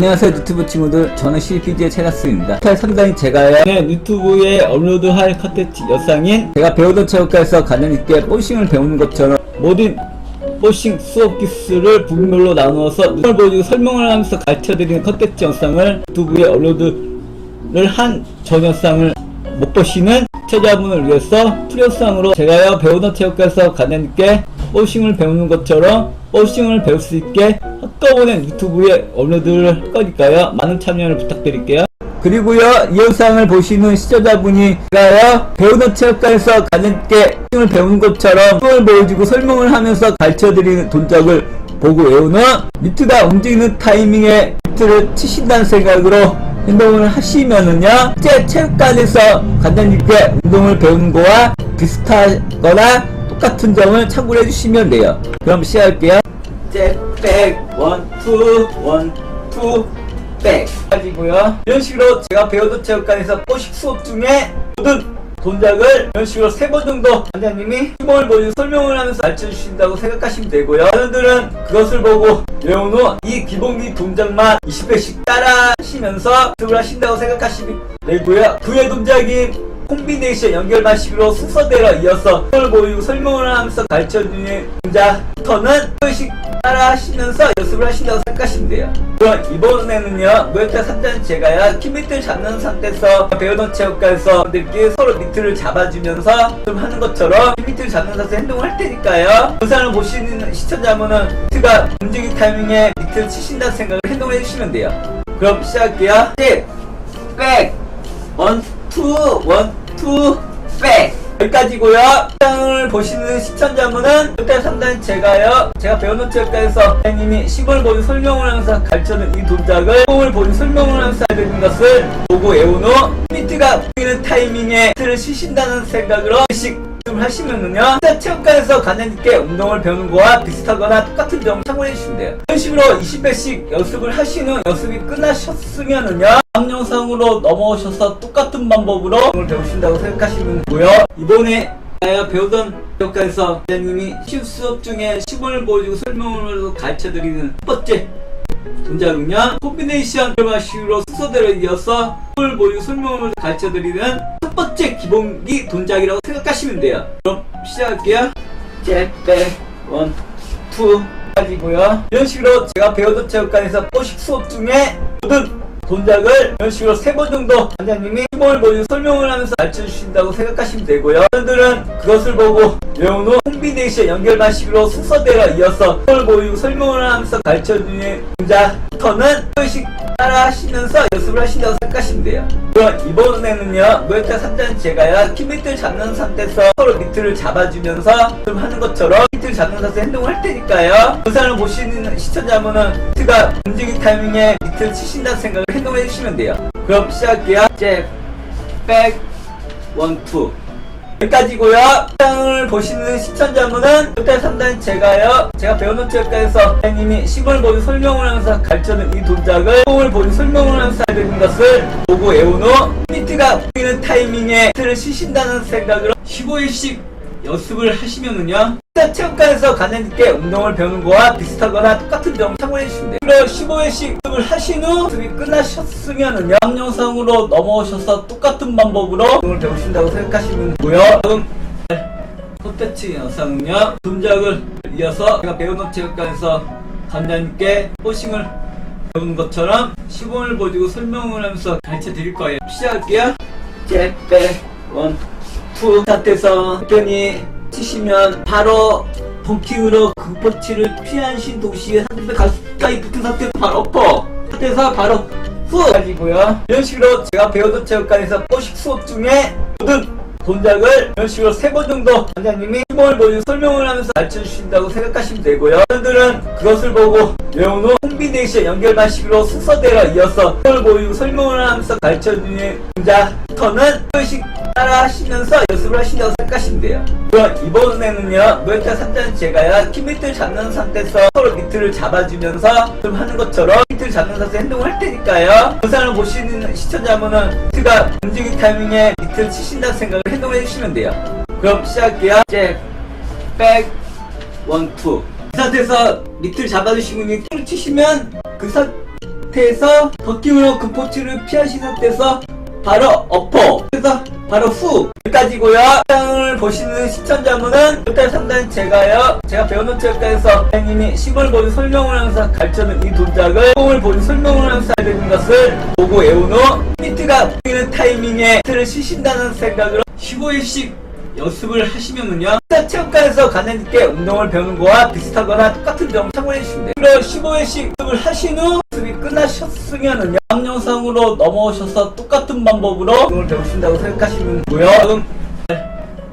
안녕하세요 유튜브 친구들. 저는 CPG의 탈 상당히 제가요. 네, 유튜브에 업로드할 컨텐츠 영상인 제가 배우던 체육과에서 가장 있게 뽀싱을 배우는 것처럼 모든 뽀싱 수업 기술을 부분별로 나누어서 눈을 보여주고 설명을 하면서 가르쳐드리는 컨텐츠 영상을 유튜브에 업로드를 한 전 영상을 못 보시는 시청자분을 위해서 프리영상으로 제가요 배우던 체육과에서 가장 있게 뽀싱을 배우는 것처럼 뽀싱을 배울 수 있게 한꺼번에 유튜브에 업로드를 할 거니까요. 많은 참여를 부탁드릴게요. 그리고요 이 영상을 보시는 시청자분이가요 배우던 체육관에서 있게 뽀싱을 배우는 것처럼 을 보여주고 설명을 하면서 가르쳐드리는 동작을 보고 외우는 미트가 움직이는 타이밍에 미트를 치신다는 생각으로 운동을 하시면은요 실제 체육관에서 간단하게 운동을 배우는 거와 비슷하거나 똑같은 점을 참고를 해주시면 돼요. 그럼 시작할게요. 잭백 원투 원투 백. 가지고요. 이런 식으로 제가 배우던 체육관에서 뽀식 수업 중에 모든 동작을 이런 식으로 세 번 정도 원장님이 시범을 보여주고 설명을 하면서 가르쳐 주신다고 생각하시면 되고요. 여러분들은 그것을 보고 외운 후 이 기본기 동작만 20회씩 따라 하시면서 연습을 하신다고 생각하시면 되고요. 그외 동작인 콤비네이션 연결 방식으로 순서대로 이어서 그걸 보여주고 설명을 하면서 가르쳐주는 동작부터는 한씩 따라 하시면서 연습을 하신다고 생각하시면 돼요. 그럼 이번에는요 무에타 3단 제가요 키미트를 잡는 상태에서 배우던 체육관에서 분들끼리 서로 미트를 잡아주면서 좀 하는 것처럼 키미트를 잡는 상태에서 행동을 할 테니까요. 영상을 보시는 시청자분은 미트가 움직임 타이밍에 미트를 치신다는 생각을 행동해 주시면 돼요. 그럼 시작할게요. 10 백, 원, 투, 원, 투, 백. 여기까지고요. 영상을 보시는 시청자분은 일단 상당히 제가요. 제가 배우는 체육관에서 선생님이 시골 보는 설명을 하면서 가르쳐는 이 동작을 시골 보는 설명을 하면서 하는 것을 보고 외운 후 미트가 보이는 타이밍에 미트를 치신다는 생각으로 씩 좀 하시면은요 체육관에서 가장 있게 운동을 배우는 거와 비슷하거나 똑같은 점을 참고해 주시면 돼요. 이런 식으로 20회씩 연습을 후 연습이 끝나셨으면은요 다음 영상으로 넘어오셔서 똑같은 방법으로 운동을 배우신다고 생각하시면 되고요. 이번에 배우던 체육관에서 선생님이 시 수업 중에 시범을 보여주고 설명을 가르쳐드리는 첫 번째 동작은요 콤비네이션 방식으로 순서대로 이어서 을 보여주고 설명을 가르쳐드리는 첫 번째 기본기 동작이라고 생각하시면 돼요. 그럼 시작할게요. 잽백 원 투. 가지고요. 이런 식으로 제가 배우던 체육관에서 뽀식 수업 중에 모든 동작을 이런 식으로 세 번 정도 원장님이 시범을 보여주고 설명을 하면서 가르쳐 주신다고 생각하시면 되고요. 여러분들은 그것을 보고 외운 후 콤비네이션 연결 방식으로 순서대로 이어서 시범을 보여주고 설명을 하면서 가르쳐 주는 동작부터는 한씩 따라 하시면서 연습을 하신다고 생각하시면 돼요. 그럼 이번에는요 무에타 3단 제가요 키미트를 잡는 상태에서 서로 미트를 잡아주면서 좀 하는 것처럼 미트를 잡는 상태에서 행동을 할 테니까요. 영상을 보시는 시청자분은 미트가 움직임 타이밍에 미트를 치신다는 생각을 행동해 주시면 돼요. 그럼 시작할게요. 잽 백 원 투 여기까지고요. 영상을 보시는 시청자분은 일단 3단 제가요. 제가 배우는 체육관에서 선생님이 시골 보는 설명을 하면서 가르쳐는 이 동작을 시골 보는 설명을 하면서 하는 것을 보고 외운 후 미트가 보이는 타이밍에 미트를 치신다는 생각으로 15일씩 연습을 하시면은요 체육관에서 가장 있게 운동을 배우는 거와 비슷하거나 똑같은 점을 참고해 주시면 돼요 그리고 15회씩 연습을 하신 후 연습이 끝나셨으면은요 다음 영상으로 넘어오셔서 똑같은 방법으로 운동을 배우신다고 생각하시면 되고요. 다음 콘텐츠 영상은요 동작을 이어서 제가 배우는 체육관에서 간단하게 포싱을 배우는 것처럼 시범을 보여주고 설명을 하면서 가르쳐 드릴 거예요. 시작할게요. 잽백 원투. 상태에서 편히 치시면 바로 벙킹으로 그 펀치를 피하신 동시에 상대편 가까이 붙은 상태에서 바로 엎어. 상태에서 바로 후! 가지고요. 이런 식으로 제가 배우던 체육관에서 포식 수업 중에 모든 동작을 이런 식으로 세 번 정도 원장님이 시범을 보여주고 설명을 하면서 가르쳐 주신다고 생각하시면 되고요. 여러분들은 그것을 보고 외운 후 콤비네이션 연결 방식으로 순서대로 이어서 시범을 보여주고 설명을 하면서 가르쳐 주는 동작 부터는 한씩 따라 하시면서 연습을 하신다고 생각하시면 돼요? 그럼 이번에는요 무에타 3단 제가요 키미트를 잡는 상태에서 서로 미트를 잡아주면서 좀 하는 것처럼 미트를 잡는 상태에서 행동을 할 테니까요. 영상을 보시는 시청자분은 미트가 움직임 타이밍에 미트를 치신다는 생각을 행동해 주시면 돼요. 그럼 시작할게요. 잽백 원 투 이 상태에서 미트를 잡아주시고 을 치시면 그 상태 상태에서 덕기으로 금포치를 피하신 상태에서 바로 엎어 그래서 바로 후. 여기까지고요. 영상을 보시는 시청자분은 일단 상단 제가요. 제가 배우는 체육관에서 선생님이 시골 보는 설명을 하면서 가르쳐는 이 동작을 시골 보는 설명을 해야 되는 것을 보고 외운 후 히트가 보이는 타이밍에 히트를 치신다는 생각으로 15일씩 연습을 하시면은요 체육관에서 가능있게 운동을 배우는 거와 비슷하거나 똑같은 점을 참고해 주시면 돼요. 그리고 15회씩 연습을 하신 후 연습이 끝나셨으면은요 다음 영상으로 넘어오셔서 똑같은 방법으로 운동을 배우신다고 생각하시면 되고요. 그럼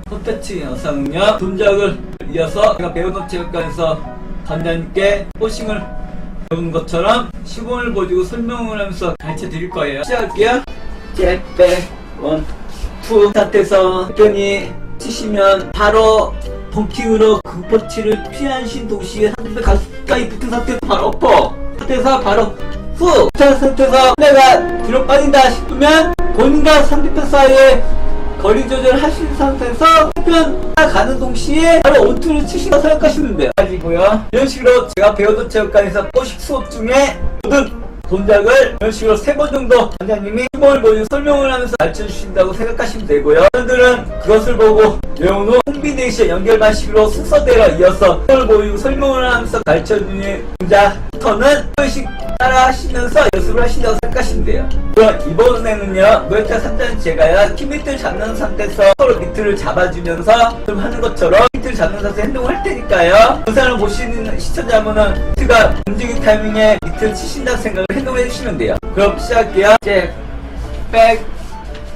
콘텐츠 영상은요 동작을 이어서 제가 배우던 체육관에서 간단하게 포싱을 배우는 것처럼 시범을 보여주고 설명을 하면서 가르쳐 드릴 거예요. 시작할게요. 잽백 원투. 상태에서 편히 치시면 바로 벙킹으로 금포치를 피하신 동시에 상대편 가까이 붙은 상태에서 바로 엎어 상태에서 바로 후! 자 상태에서 내가 뒤로 빠진다 싶으면 본인과 상대편 사이에 거리 조절을 하신 상태에서 한편 가는 동시에 바로 원투를 치신다고 생각하시면 돼요 이런 식으로 제가 배우던 체육관에서 포식 수업 중에 모든 동작을 이런 식으로 세 번 정도 원장님이 시범을 보여주고 설명을 하면서 가르쳐 주신다고 생각하시면 되고요. 여러분들은 그것을 보고 외운 후 콤비네이션 연결 방식으로 순서대로 이어서 시범을 보여주고 설명을 하면서 가르쳐 주는 동작부터는 한번씩 따라 하시면서 연습을 하신다고 생각하시면 돼요. 그럼 이번에는요 무에타 3단 제가요 키 밑을 잡는 상태에서 서로 밑을 잡아주면서 좀 하는 것처럼 밑을 잡는 상태에서 행동을 할 테니까요. 영상을 보시는 시청자분은 밑가 움직임 타이밍에 밑을 치신다는 생각을 행동해 주시면 돼요. 그럼 시작할게요. 잭, 백,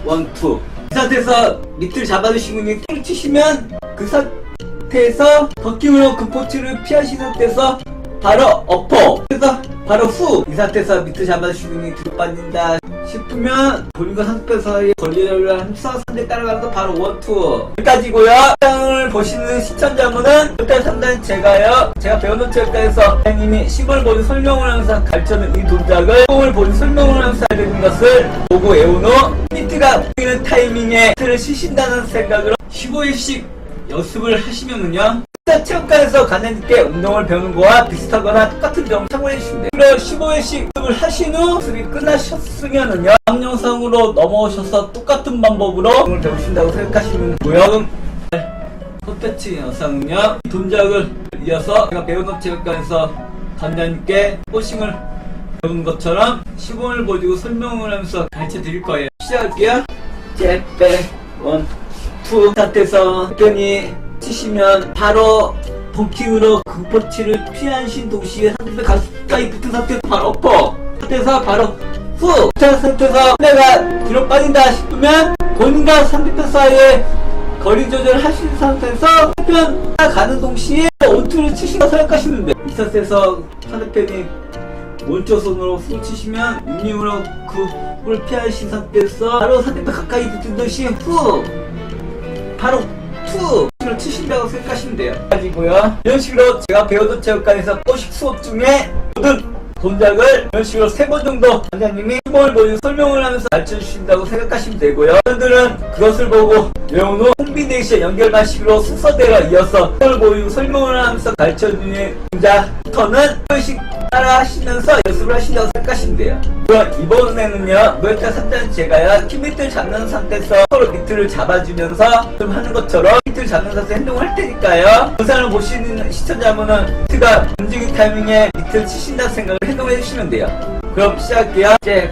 원, 투. 이 상태에서 밑을 잡아주시고 킥을 치시면 그 상태에서 덕기으로 금포치를 피하신 상태에서 바로 엎어 그래서 바로 후. 이 상태에서 밑을 잡아주시고 뒤로 빠진다 싶으면 본인과 상대 사이에 거리를 함서 상대 따라가면서 바로 원투 여기까지고요. 영상을 보시는 시청자분은 일단 상단 제가요. 제가 배우는 체육관에서 선생님이 시골 보는 설명을 하면서 가르쳐는 이 동작을 시골 보는 설명을 해야 되는 것을 보고 외운 후 히트가 보이는 타이밍에 히트를 치신다는 생각으로 15일씩 연습을 하시면은요 체육관에서 가능있게 운동을 배우는 거와 비슷하거나 똑같은 점을 참고해 주시면 돼요 그리고 15회씩 연습을 하신 후 연습이 끝나셨으면은요 영상으로 넘어오셔서 똑같은 방법으로 운동을 배우신다고 생각하시면 그럼 콘텐츠 영상은요 이 동작을 이어서 제가 배우던 체육관에서 간단하게 포싱을 배우는 것처럼 시범을 보여주고 설명을 하면서 가르쳐 드릴 거예요. 시작할게요. 잽 백 원 투. 상태에서 편히 치시면 바로 벙킹으로 금포치를 피하신 동시에 상대편 가까이 붙은 상태에서 바로 엎어. 상태에서 바로 후! 자 상태에서 내가 뒤로 빠진다 싶으면 본인과 상대편 사이에 거리 조절을 하신 상태에서 한편 가는 동시에 원투를 치신다고 생각하시면 돼요 이 상태에서 상대편이 오른쪽 손으로 훅 치시면 윙윙으로 그 훅을 피하신 상태에서 바로 상대편 가까이 붙은 동시에 후! 바로 투를 치신다고 생각하시면 돼요. 가지고요. 이런 식으로 제가 배우던 체육관에서 포식 수업 중에 모든 동작을 이런 식으로 세 번 정도 원장님이 시범을 보여 설명을 하면서 가르쳐 주신다고 생각하시면 되고요. 여러분들은 그것을 보고 외운 후 콤비네이션 연결 방식으로 순서대로 이어서 시범을 보이고 설명을 하면서 가르쳐 주는 동작부터는 한 번씩 따라 하시면서 연습을 하신다고 생각하시면 돼요. 그럼 이번에는요 무에타 3단 제가요 키 밑을 잡는 상태에서 서로 밑을 잡아주면서 좀 하는 것처럼 밑을 잡는 상태에서 행동을 할 테니까요. 영상을 보시는 시청자분은 히트가 움직임 타이밍에 밑을 치신다는 생각을 행동해 주시면 돼요. 그럼 시작할게요. 잭,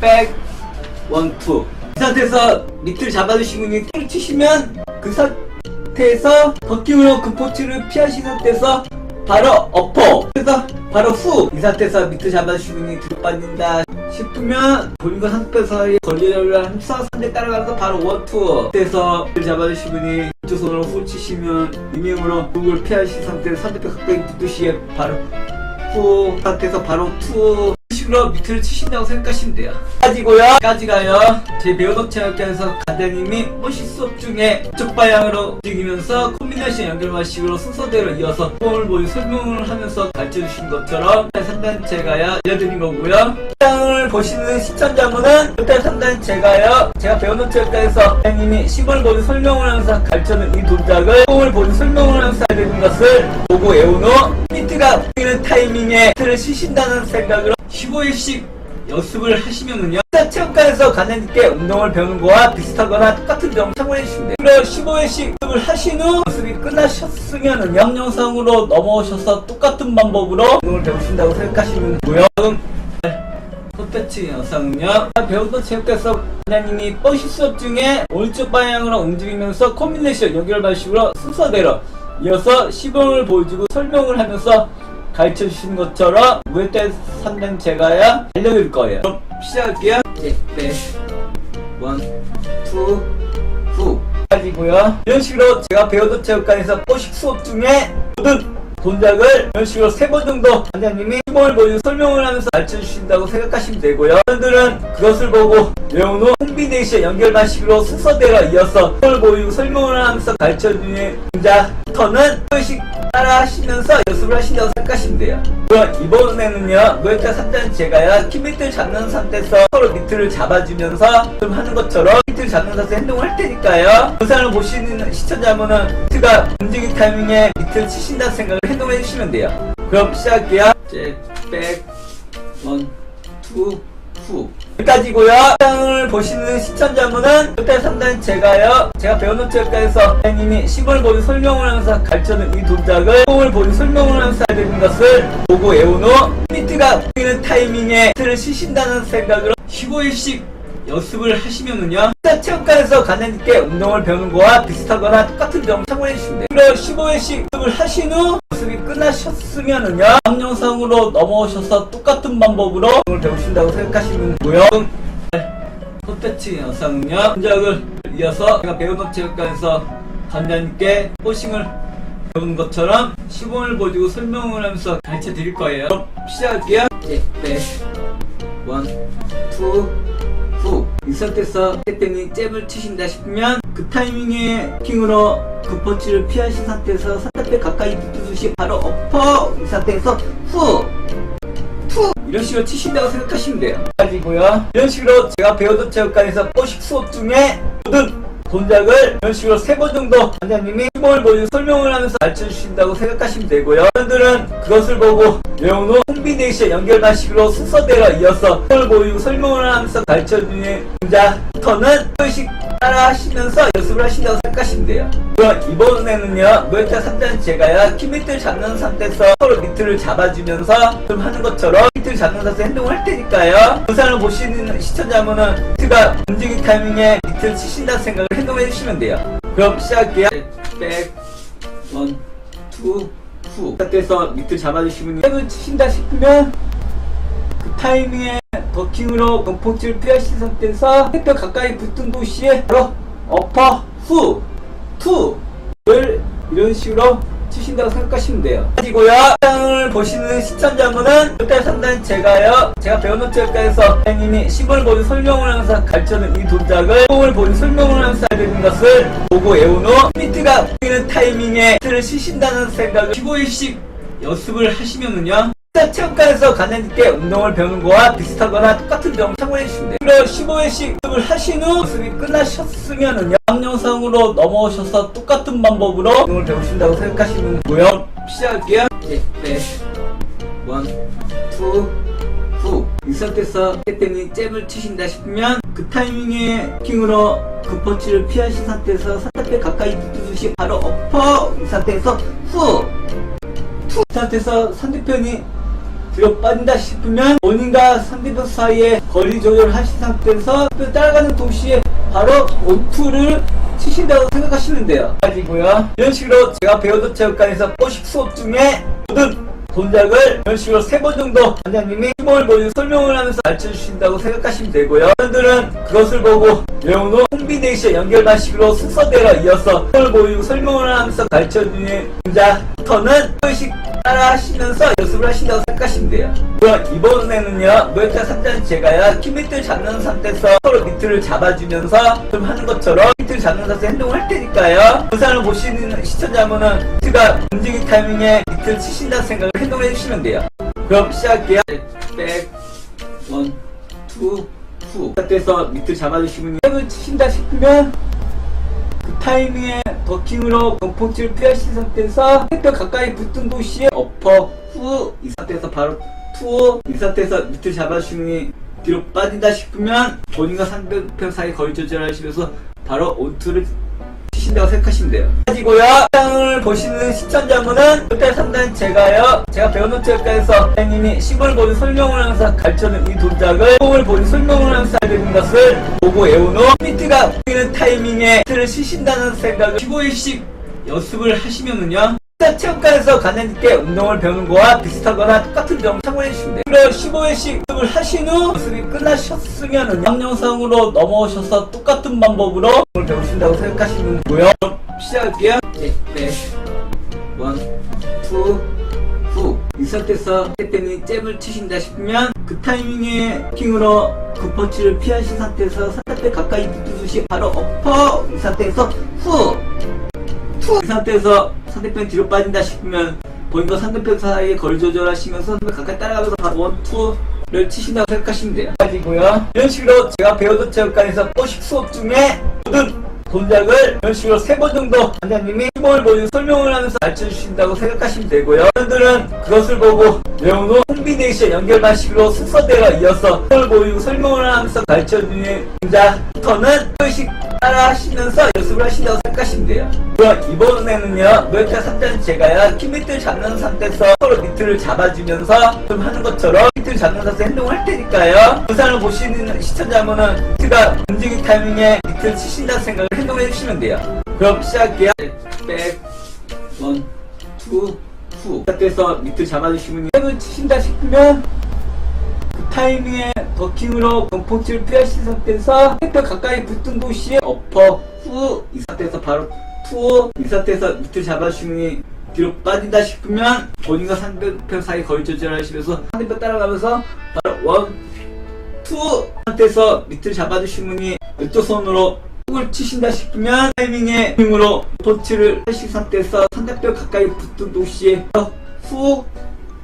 백, 원, 투. 이 상태에서 밑을 잡아주시고 킥을 치시면 그 상태에서 덕기으로 금포치를 피하신 상태에서 바로 엎어 그래서 바로 후. 이 상태에서 밑을 잡아주시고 뒤로 빠진다 싶으면 본인과 사이에 거리를 함서 상대 따라가면서 바로 원투. 그래서 밑을 잡아주시고 왼쪽 손으로 후 치시면 이명으로 북을 피하신 상태에서 상대편 가까이 붙으시에 바로 후. 상태에서 바로 투 식으로 밑을 치신다고 생각하시면 돼요. 가지고요. 까지가요. 제 배우덕 체육관에서 간다님이 호시 수업 중에 이쪽 방향으로 움직이면서 콤비네이션 연결 방식으로 순서대로 이어서 폼을 보여 설명을 하면서 가르쳐 주신 것처럼 상단 제가요 알려드린 거고요. 영상을 보시는 시청자분은 일단 상단 제가요 제가 배우는 체육관에서 선생님이 시범을 보여 설명을 하면서 가르쳐는 이 동작을 폼을 보여 설명을 하면서 되는 것을 보고 외운 후 히트가 보이는 타이밍에 히트를 치신다는 생각으로 15일씩 연습을 하시면은요 체육관에서 가능있게 운동을 배우는 거와 비슷하거나 똑같은 점 참고해 주시면 돼요 그리고 15일씩 연습을 하신 후 연습이 끝나셨으면은요 영상으로 넘어오셔서 똑같은 방법으로 운동을 배우신다고 생각하시면 되고요 콘텐츠 영상은요 배우던 체육관에서 원장님이 뻗시 수업 중에 오른쪽 방향으로 움직이면서 콤비네이션 연결 방식으로 순서대로 이어서 시범을 보여주고 설명을 하면서 가르쳐 주신 것처럼 무에타이 3년 제가야 알려드릴 거예요. 그럼 시작할게요. 네, 네. 원, 투, 후. 가지고요. 이런 식으로 제가 배우던 체육관에서 뻗식 수업 중에 모든 동작을 이런 식으로 세 번 정도 원장님이 시범을 보여주고 설명을 하면서 가르쳐 주신다고 생각하시면 되고요. 여러분들은 그것을 보고 외운 후 콤비네이션 연결 방식으로 순서대로 이어서 시범을 보여주고 설명을 하면서 가르쳐 주는 동작 부터는 조금씩 따라 하시면서 연습을 하신다고 생각하시면 돼요. 그럼 이번에는요 무에타 3단 제가요 키 밑을 잡는 상태에서 서로 밑을 잡아주면서 좀 하는 것처럼 밑을 잡는 상태에서 행동을 할 테니까요. 영상을 보시는 시청자분은 밑가 움직임 타이밍에 밑을 치신다는 생각을 행동해 주시면 돼요. 그럼 시작할게요. 잭 백 원, 투, 후 여기까지고요. 영상을 보시는 시청자분은 그때 상당히 제가요. 제가 배우는 체육관에서 선생님이 시범을 보여 설명을 하면서 가르쳐는 이 동작을 시범을 보여 설명을 하면서 하게 되는 것을 보고 외운 후 미트가 보이는 타이밍에 미트를 치신다는 생각으로 15일씩 연습을 하시면은요. 체육관에서 가능있게 운동을 배우는 거와 비슷하거나 똑같은 점 참고해 주시면 돼요. 그리고 15일씩 연습을 하신 후 끝나셨으면은요. 다음 영상으로 넘어오셔서 똑같은 방법으로 운동을 배우신다고 생각하시면 되고요. 콘텐츠 영상은요. 동작을 이어서 제가 배우던 체육관에서 간단하게 포싱을 배우는 것처럼 시범을 보여주고 설명을 하면서 가르쳐 드릴 거예요. 그럼 시작할게요. 네, 네. 원, 투, 후. 이 상태에서 했더니 잽을 치신다 싶으면 그 타이밍에 킹으로 그 펀치를 피하신 상태에서 상대편 가까이 붙듯이 바로 엎어 이 상태에서 후. 투 이런 식으로 치신다고 생각하시면 돼요 가지고요 이런 식으로 제가 배우던 체육관에서 뽀식 수업 중에 모든 동작을 이런 식으로 세 번 정도 원장님이 시범을 보여 설명을 하면서 가르쳐 주신다고 생각하시면 되고요. 여러분들은 그것을 보고 후 콤비네이션 연결 방식으로 순서대로 이어서 시범을 보이고 설명을 하면서 가르쳐 주는 동작부터는 조금씩 따라 하시면서 연습을 하신다고 생각하시면 돼요. 그럼 이번에는요 무에타 3단 제가요 키 밑을 잡는 상태에서 서로 밑을 잡아주면서 좀 하는 것처럼 밑을 잡는 상태에서 행동을 할 테니까요. 영상을 보시는 시청자분은 밑가 움직임 타이밍에 밑을 치신다는 생각을 행동해 주시면 돼요. 그럼 시작할게요 백, 원, 투, 후. 상태에서 밑을 잡아주시면 백을 치신다 싶으면 그 타이밍에 버킹으로 공폭지를 피하신 상태에서 햇볕 가까이 붙은 도시에 바로 어퍼 후 투를 이런 식으로 치신다고 생각하시면 돼요. 가지고요. 영상을 보시는 시청자분은 일단 상당히 제가요. 제가 배우는 체육관에서 선생님이 시범을 보여 설명을 하면서 가르쳐는 이 동작을 시범을 보여 설명을 하게 되는 것을 보고 외운 후 미트가 보이는 타이밍에 미트를 치신다는 생각을 15일씩 연습을 하시면은요. 체육관에서 가능있게 운동을 배우는 거와 비슷하거나 똑같은 점 참고해 주시면 돼요. 그리고 15일씩 연습을 하신 후 연습이 끝나셨으면은요. 다음 영상으로 넘어오셔서 똑같은 방법으로 운동을 배우신다고 생각하시면 되고요. 시작할게요. 네, 네. 원, 투, 후. 이 상태에서 했더니 잽을 치신다 싶으면 그 타이밍에 킹으로 그 펀치를 피하신 상태에서 상대편 가까이 붙듯이 바로 엎어 이 상태에서 후. 투 상태에서 상대편이 뒤로 빠진다 싶으면 본인과 상대편 사이에 거리 조절을 하신 상태에서 그 따라가는 동시에 바로 원투를 치신다고 생각하시면 돼요. 가지고요. 이런 식으로 제가 배우던 체육관에서 뽀식 수업 중에 모든 동작을 이런 식으로 세 번 정도 원장님이 시범을 보여 설명을 하면서 가르쳐 주신다고 생각하시면 되고요. 여러분들은 그것을 보고 외운 후 콤비네이션 연결 방식으로 순서대로 이어서 시범을 보이고 설명을 하면서 가르쳐 주는 동작부터는 조금씩 따라 하시면서 연습을 하신다고 생각하시면 돼요. 이번에는요, 무에타 3단 제가요, 키 밑을 잡는 상태에서 서로 밑을 잡아주면서 좀 하는 것처럼 잡는 상태에서 행동을 할 테니까요. 영상을 보시는 시청자분은 미트가 움직임 타이밍에 밑을 치신다는 생각을 행동해 주시면 돼요. 그럼 시작할게요. 백, 원, 투, 후. 상태에서 밑을 잡아주시면 백을 치신다 싶으면 그 타이밍에 버킹으로 공폭지를 피하신 상태에서 햇볕 가까이 붙은 도시에 어퍼 후 이 상태에서 바로 투, 이 상태에서 밑을 잡아주시는 게 뒤로 빠진다 싶으면 본인과 상대편 사이 거리 조절하시면서 바로 온투를 치신다고 생각하시면 돼요. 가지고요. 영상을 보시는 시청자분은 그때 상당히 제가요. 제가 배우는 체육관에서 선생님이 시골 보는 설명을 하면서 가르쳐는 이 동작을 시골 보는 설명을 하면서 알려는 것을 보고 외운 후 미트가 보이는 타이밍에 미트를 치신다는 생각을 15일씩 연습을 하시면은요. 체육관에서 간단하게 운동을 배우는 거와 비슷하거나 똑같은 점을 참고해 주시면 돼요. 그리고 15회씩 연습을 하신 후 연습이 끝나셨으면 영상으로 넘어오셔서 똑같은 방법으로 운동을 배우신다고 생각하시면 되고요. 시작할게요. 네, 네. 원, 투, 후. 이 상태에서 때때니 잽을 치신다 싶으면 그 타이밍에 킹으로 그 펀치를 피하신 상태에서 상대 가까이 붙으시 바로 엎어 이 상태에서 후 투! 이 상태에서 상대편 뒤로 빠진다 싶으면 본인과 상대편 사이에 거리 조절하시면서 상대편 가까이 따라가면서 바로 원, 투를 치신다고 생각하시면 돼요. 이런 식으로 제가 배우던 체육관에서 포식 수업 중에 모든 동작을 이런 식으로 세 번 정도 관장님이 시범을 보여주고 설명을 하면서 가르쳐 주신다고 생각하시면 되고요. 여러분들은 그것을 보고 외운 후 콤비네이션 연결 방식으로 순서대로 이어서 시범을 보여주고 설명을 하면서 가르쳐 주는 동작부터는 조금씩 따라 하시면서 연습을 하신다고 생각하시면 돼요. 그럼 이번에는요, 노예타 3단 제가요, 키 밑을 잡는 상태에서 서로 밑을 잡아주면서 좀 하는 것처럼 밑을 잡는 상태에서 행동을 할 테니까요. 영상을 보시는 시청자분은 밑가 움직임 타이밍에 밑을 치신다는 생각을 행동해 주시면 돼요. 그럼 시작할게요. 백, 원, 투, 후. 상태에서 밑을 잡아주시면 힘을 치신다 싶으면 그 타이밍에 버킹으로 공포치를 피하신 상태에서 햇볕 가까이 붙은 곳이 엎어 후 이 상태에서 바로 투 이 상태에서 밑을 잡아주시니 뒤로 빠진다 싶으면 본인과 상대편 사이 거리 조절하시면서 상대편 따라가면서 바로 원 투 상태에서 밑을 잡아주시니 왼쪽 손으로 훅을 치신다 싶으면 타이밍에 힘으로 펀치를 하신 상태에서 상대편 가까이 붙은 도시에 후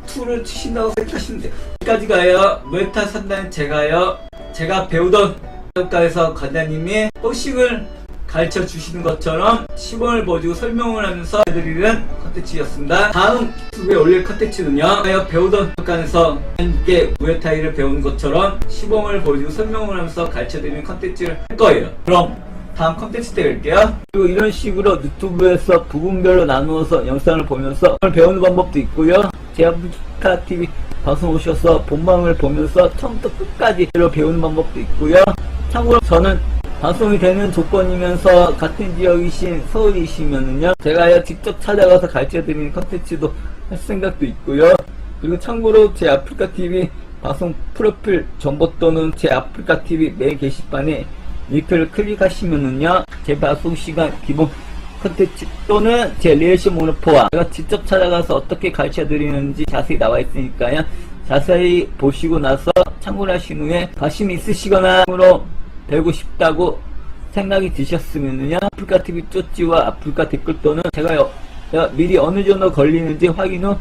투를 치신다고 생각하시면 돼요. 여기까지 가요. 무에타 산다는 제가요. 제가 배우던 교과에서 관장님이 복싱을 가르쳐 주시는 것처럼 시범을 보여주고 설명을 하면서 해드리는 컨텐츠였습니다. 다음 유튜브에 올릴 컨텐츠는요. 배우던 교과에서 함께 무에타이를 배우는 것처럼 시범을 보여주고 설명을 하면서 가르쳐드리는 컨텐츠를 할 거예요. 그럼 다음 컨텐츠 때 뵐게요. 그리고 이런 식으로 유튜브에서 부분별로 나누어서 영상을 보면서 배우는 방법도 있고요. 제아프리카 TV 방송 오셔서 본방을 보면서 처음부터 끝까지 배우는 방법도 있고요. 참고로 저는 방송이 되는 조건이면서 같은 지역이신 서울이시면은요. 제가 직접 찾아가서 가르쳐드리는 컨텐츠도 할 생각도 있고요. 그리고 참고로 제 아프리카 TV 방송 프로필 정보 또는 제 아프리카 TV 메인 게시판에 링크를 클릭하시면은요 제 방송 시간 기본 컨텐츠 또는 제 리액션 모노포와 제가 직접 찾아가서 어떻게 가르쳐 드리는지 자세히 나와 있으니까요 자세히 보시고 나서 참고를 하신 후에 관심 있으시거나 배우고 싶다고 생각이 드셨으면은요 아프리카 TV 쪼찌와 아프리카 댓글 또는 제가 여- 여- 미리 어느 정도 걸리는지 확인 후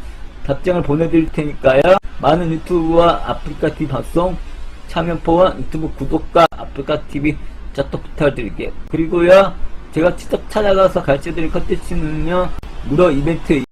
답장을 보내드릴 테니까요 많은 유튜브와 아프리카 TV 방송 참여포와 유튜브 구독과 아프리카 TV 자또 부탁드릴게요. 그리고요, 제가 직접 찾아가서 가르쳐드릴 컨텐츠는요, 무료 이벤트